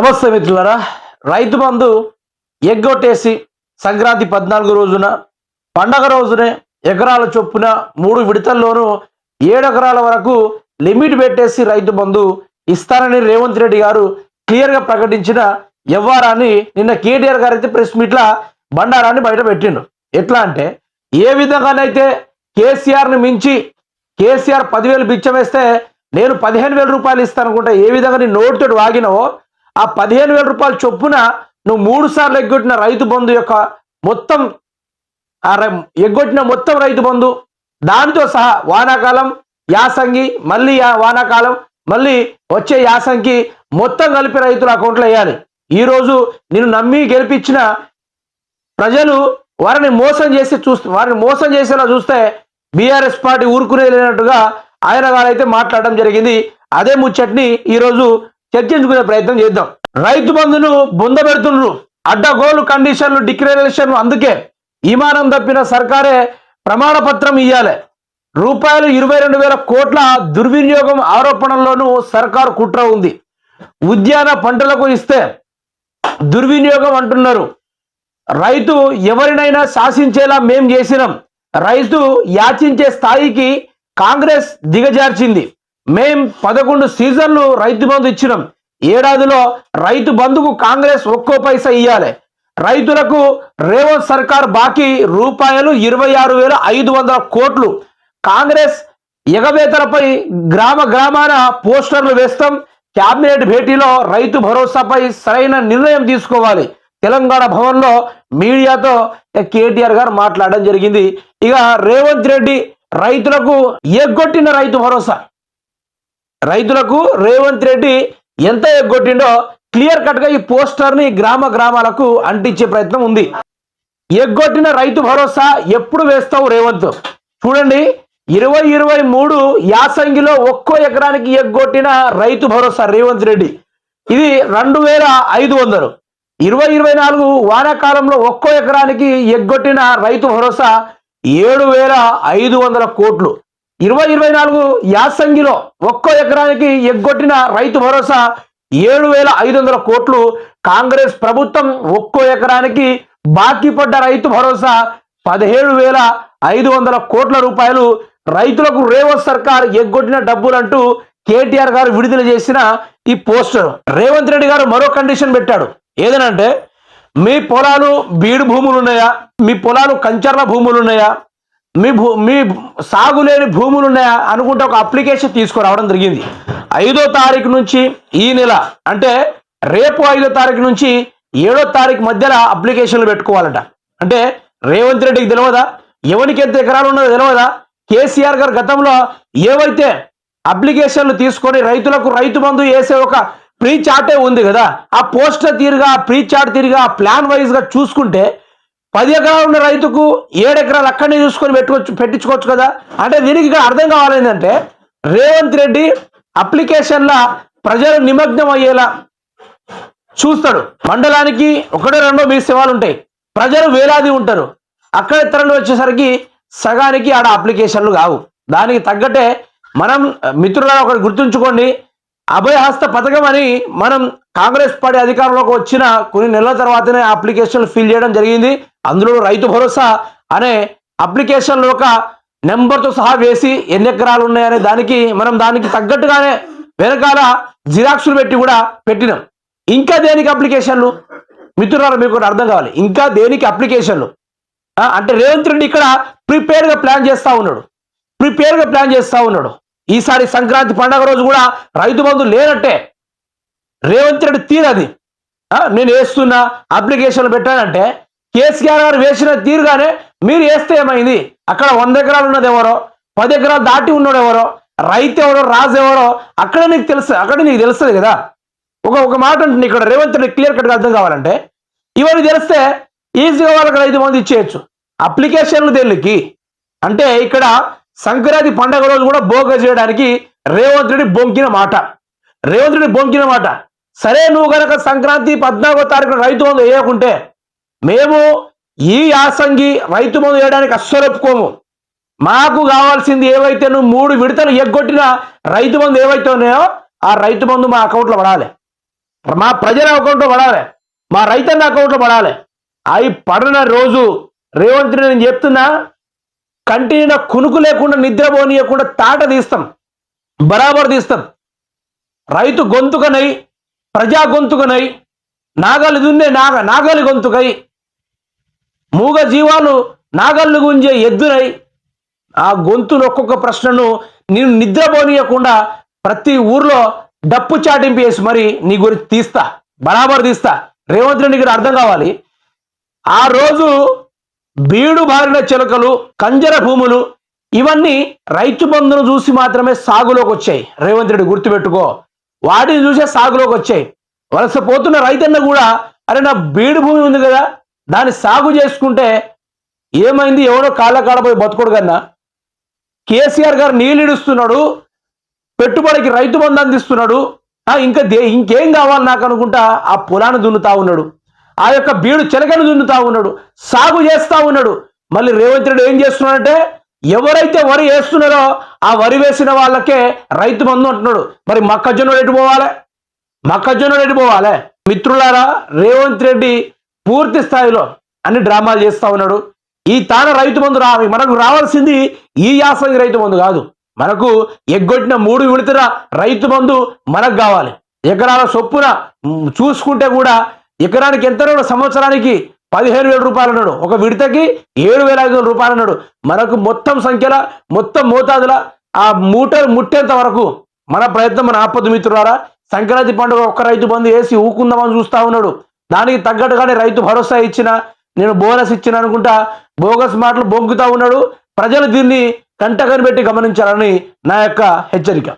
నమస్తే మిత్రులారా. రైతు బంధు ఎగ్గొట్టేసి సంక్రాంతి పద్నాలుగు రోజున పండగ రోజునే ఎకరాల చొప్పున మూడు విడతల్లోనూ ఏడు ఎకరాల వరకు లిమిట్ పెట్టేసి రైతు బంధు ఇస్తానని రేవంత్ రెడ్డి గారు క్లియర్గా ప్రకటించిన వ్యవహారాన్ని నిన్న కేటీఆర్ గారు అయితే ప్రెస్ మీట్ల బండారాన్ని బయట పెట్టిండు. ఎట్లా అంటే ఏ విధంగానైతే కేసీఆర్ని మించి కేసీఆర్ పదివేలు బిచ్చం వేస్తే నేను పదిహేను వేల రూపాయలు ఇస్తాను అనుకుంటే ఏ విధంగా నీ నోటితోటి వాగినవో ఆ పదిహేను వేల రూపాయల చొప్పున నువ్వు మూడు సార్లు ఎగ్గొట్టిన రైతు బంధు యొక్క మొత్తం ఆ ఎగ్గొట్టిన మొత్తం రైతు బంధు. దాంతో సహా వానాకాలం యాసంగి మళ్ళీ వానాకాలం మళ్ళీ వచ్చే యాసంగి మొత్తం కలిపి రైతుల అకౌంట్లో వేయాలి. ఈరోజు నేను నమ్మి గెలిపించిన ప్రజలు వారిని మోసం చేసి చూస్తూ వారిని మోసం చేసేలా చూస్తే బీఆర్ఎస్ పార్టీ ఊరుకునే లేనట్టుగా ఆయన గారైతే మాట్లాడడం జరిగింది. అదే ముచ్చట్ని ఈరోజు చర్చించుకునే ప్రయత్నం చేద్దాం. రైతు బంధును బొందబెడుతున్నారు అడ్డగోలు కండిషన్లు డిక్లరేషన్ అందుకే ఈమానం తప్పిన సర్కారే ప్రమాణ పత్రం ఇయ్యాలి. రూపాయలు ఇరవై రెండు వేల కోట్ల దుర్వినియోగం ఆరోపణల్లోనూ సర్కారు కుట్ర ఉంది. ఉద్యాన పంటలకు ఇస్తే దుర్వినియోగం అంటున్నారు. రైతు ఎవరినైనా శాసించేలా మేం చేసినాం. రైతు యాచించే స్థాయికి కాంగ్రెస్ దిగజార్చింది. మేం పదకొండు సీజన్లు రైతు బంధు ఇచ్చినాం. ఏడాదిలో రైతు బంధుకు కాంగ్రెస్ ఒక్కో పైసా ఇయ్యాలి. రైతులకు రేవంత్ సర్కార్ బాకీ రూపాయలు ఇరవై ఆరు వేల ఐదు వందల కోట్లు. కాంగ్రెస్ ఎగవేతలపై గ్రామ గ్రామాన పోస్టర్లు వేస్తాం. క్యాబినెట్ భేటీలో రైతు భరోసాపై సరైన నిర్ణయం తీసుకోవాలి. తెలంగాణ భవన్లో మీడియాతో కేటీఆర్ గారు మాట్లాడడం జరిగింది. ఇక రేవంత్ రెడ్డి రైతులకు ఎగ్గొట్టిన రైతు భరోసా. రైతులకు రేవంత్ రెడ్డి ఎంత ఎగ్గొట్టిండో క్లియర్ కట్గా ఈ పోస్టర్ని గ్రామ గ్రామాలకు అంటించే ప్రయత్నం ఉంది. ఎగ్గొట్టిన రైతు భరోసా ఎప్పుడు వేస్తావు రేవంత్? చూడండి ఇరవై ఇరవై మూడు యాసంగిలో ఒక్కో ఎకరానికి ఎగ్గొట్టిన రైతు భరోసా రేవంత్ రెడ్డి. ఇది రెండు వేల ఐదు వందలు. ఇరవై ఇరవై నాలుగు వానాకాలంలో ఒక్కో ఎకరానికి ఎగ్గొట్టిన రైతు భరోసా ఏడు వేల ఐదు వందల కోట్లు. ఇరవై ఇరవై నాలుగు యాసంగిలో ఒక్కో ఎకరానికి ఎగ్గొట్టిన రైతు భరోసా ఏడు వేల ఐదు వందల కోట్లు. కాంగ్రెస్ ప్రభుత్వం ఒక్కో ఎకరానికి బాకీ పడ్డ రైతు భరోసా పదిహేడు వేల ఐదు వందల కోట్ల రూపాయలు. రైతులకు రేవంత్ సర్కార్ ఎగ్గొట్టిన డబ్బులంటూ కేటీఆర్ గారు విడుదల చేసిన ఈ పోస్టర్. రేవంత్ రెడ్డి గారు మరో కండిషన్ పెట్టాడు. ఏదనంటే మీ పొలాలు బీడు భూములు ఉన్నాయా మీ పొలాలు కంచర్ల భూములు ఉన్నాయా మీ భూ మీ సాగులేని భూములు ఉన్నాయా అనుకుంటే ఒక అప్లికేషన్ తీసుకురావడం జరిగింది. ఐదో తారీఖు నుంచి ఈ నెల అంటే రేపు ఐదో తారీఖు నుంచి ఏడో తారీఖు మధ్యలో అప్లికేషన్లు పెట్టుకోవాలట. అంటే రేవంత్ రెడ్డికి తెలియదా ఎవరికి ఎంత ఎకరాలు ఉన్నదో తెలియదా కేసీఆర్ గారు గతంలో ఏవైతే అప్లికేషన్లు తీసుకొని రైతులకు రైతు బంధు వేసే ఒక ప్రీ చార్టే ఉంది కదా ఆ పోస్టర్ తీరుగా ఆ ప్రీ చార్ట్ తీరుగా ప్లాన్ వైజ్గా చూసుకుంటే పది ఎకరాలు ఉన్న రైతుకు ఏడు ఎకరాలు అక్కడనే చూసుకొని పెట్టుకోవచ్చు పెట్టించుకోవచ్చు కదా? అంటే దీనికి ఇక్కడ అర్థం కావాలేందంటే రేవంత్ రెడ్డి అప్లికేషన్ల ప్రజలు నిమగ్నం అయ్యేలా చూస్తాడు. మండలానికి ఒకటో రెండో మీ సేవలు ఉంటాయి. ప్రజలు వేలాది ఉంటారు. అక్కడ తరలి వచ్చేసరికి సగానికి ఆడ అప్లికేషన్లు కావు. దానికి తగ్గట్టే మనం మిత్రులను ఒకటి గుర్తుంచుకోండి. అభయహస్త పథకం అని మనం కాంగ్రెస్ పార్టీ అధికారంలోకి వచ్చిన కొన్ని నెలల తర్వాతనే అప్లికేషన్లు ఫిల్ చేయడం జరిగింది. అందులో రైతు భరోసా అనే అప్లికేషన్లో ఒక నెంబర్తో సహా వేసి ఎన్ని ఎకరాలు ఉన్నాయనే దానికి మనం దానికి తగ్గట్టుగానే వెనకాల జిరాక్సులు పెట్టి కూడా పెట్టినాం. ఇంకా దేనికి అప్లికేషన్లు? మిత్రురాలు మీకు అర్థం కావాలి. ఇంకా దేనికి అప్లికేషన్లు? అంటే రేవంత్ రెడ్డి ఇక్కడ ప్రిపేర్గా ప్లాన్ చేస్తూ ఉన్నాడు. ప్రిపేర్గా ప్లాన్ చేస్తూ ఉన్నాడు. ఈసారి సంక్రాంతి పండగ రోజు కూడా రైతు బంధు లేనట్టే. రేవంత్ రెడ్డి తీరది. నేను వేస్తున్నా అప్లికేషన్లు పెట్టానంటే కేసీఆర్ గారు వేసిన తీరుగానే మీరు వేస్తే ఏమైంది? అక్కడ వంద ఎకరాలు ఉన్నది ఎవరో పది ఎకరాలు దాటి ఉన్నాడు ఎవరో రైతు ఎవరో రాజు ఎవరో అక్కడ నీకు తెలుసు అక్కడ నీకు తెలుస్తుంది కదా. ఒక ఒక మాట ఉంటుంది ఇక్కడ రేవంత్ రెడ్డి క్లియర్ కట్గా అర్థం కావాలంటే ఇవన్నీ తెలిస్తే ఈజీగా వాళ్ళకి రైతు మంది ఇచ్చేయచ్చు. అప్లికేషన్లు దేనికి? అంటే ఇక్కడ సంక్రాంతి పండగ రోజు కూడా బోగ చేయడానికి రేవంత్ రెడ్డి బొంకిన మాట. రేవంత్ రెడ్డి బొంకిన మాట. సరే నువ్వు కనుక సంక్రాంతి పద్నాలుగో తారీఖున రైతు మందు వేయకుంటే మేము ఈ యాసంగి రైతు మందు వేయడానికి అస్సలొప్పుకోము మాకు కావాల్సింది ఏవైతే నువ్వు మూడు విడతలు ఎగ్గొట్టిన రైతు మందు ఏవైతే ఉన్నాయో ఆ రైతు మందు మా అకౌంట్లో పడాలి. మా ప్రజల అకౌంట్లో పడాలి. మా రైతన్న అకౌంట్లో పడాలి. అవి పడిన రోజు రేవంత్ నేను చెప్తున్నా కంటిన కునుకు లేకుండా నిద్రపోనీయకుండా తాట తీస్తాం. బరాబర్ తీస్తాం. రైతు గొంతుకనై ప్రజా గొంతుకనై నాగలి దున్నే నాగ నాగలి గొంతుకై మూగ జీవాలు నాగళ్ళు గుంజే ఎద్దునై ఆ గొంతును ఒక్కొక్క ప్రశ్నను నేను నిద్రపోనీయకుండా ప్రతి ఊర్లో డప్పు చాటింపు వేసి మరి నీ గురించి తీస్తా. బరాబర్ తీస్తా. రేవంత్ రెడ్డి గారు అర్థం కావాలి. ఆ రోజు బీడు బారిన చిలకలు కంజర భూములు ఇవన్నీ రైతు బంధును చూసి మాత్రమే సాగులోకి వచ్చాయి. రేవంత్ రెడ్డి గుర్తుపెట్టుకో వాటిని చూసే సాగులోకి వచ్చాయి. వలస పోతున్న రైతన్న కూడా అరే నా బీడు భూమి ఉంది కదా దాన్ని సాగు చేసుకుంటే ఏమైంది? ఎవడో కాళ్ళ కాడపోయి బతుకోడు కన్నా. కేసీఆర్ గారు నీళ్ళిడుస్తున్నాడు పెట్టుబడికి రైతు బంధు అందిస్తున్నాడు. ఇంకా దే ఇంకేం కావాలి నాకు అనుకుంటా ఆ పొలాన్ని దున్నుతా ఉన్నాడు. ఆ యొక్క బీడు చిలకను దున్నుతా ఉన్నాడు సాగు చేస్తూ ఉన్నాడు. మళ్ళీ రేవంత్ రెడ్డి ఏం చేస్తున్నాడంటే ఎవరైతే వరి వేస్తున్నారో ఆ వరి వేసిన వాళ్ళకే రైతు బంధు అంటున్నాడు. మరి మొక్కజొన్న ఎటు పోవాలి? మొక్కజొన్న ఎటు పోవాలి? మిత్రులారా రేవంత్ రెడ్డి పూర్తి స్థాయిలో అన్ని డ్రామాలు చేస్తూ ఉన్నాడు. ఈ తాన రైతు బంధు రా మనకు రావాల్సింది ఈ యాసంగి రైతు బంధు కాదు. మనకు ఎగ్గొట్టిన మూడు విడతల రైతు బంధు మనకు కావాలి. ఎకరాల చొప్పున చూసుకుంటే కూడా ఎకరానికి ఎంత నాడు సంవత్సరానికి పదిహేను వేల రూపాయలు అన్నాడు ఒక విడతకి ఏడు వేల ఐదు వందల రూపాయలు అన్నాడు మనకు మొత్తం సంఖ్యల మొత్తం మోతాదుల ఆ మూట ముట్టేంత వరకు మన ప్రయత్నం మన ఆపద్దు మిత్రులారా సంక్రాంతి పండుగ ఒక్క రైతు బంధు వేసి ఊకుందామని చూస్తా ఉన్నాడు. దానికి తగ్గట్టుగానే రైతు భరోసా ఇచ్చిన నేను బోనస్ ఇచ్చిన అనుకుంటా బోగస్ మాటలు బొంకుతా ఉన్నాడు. ప్రజలు దీన్ని కంట పెట్టి గమనించాలని నా యొక్క హెచ్చరిక.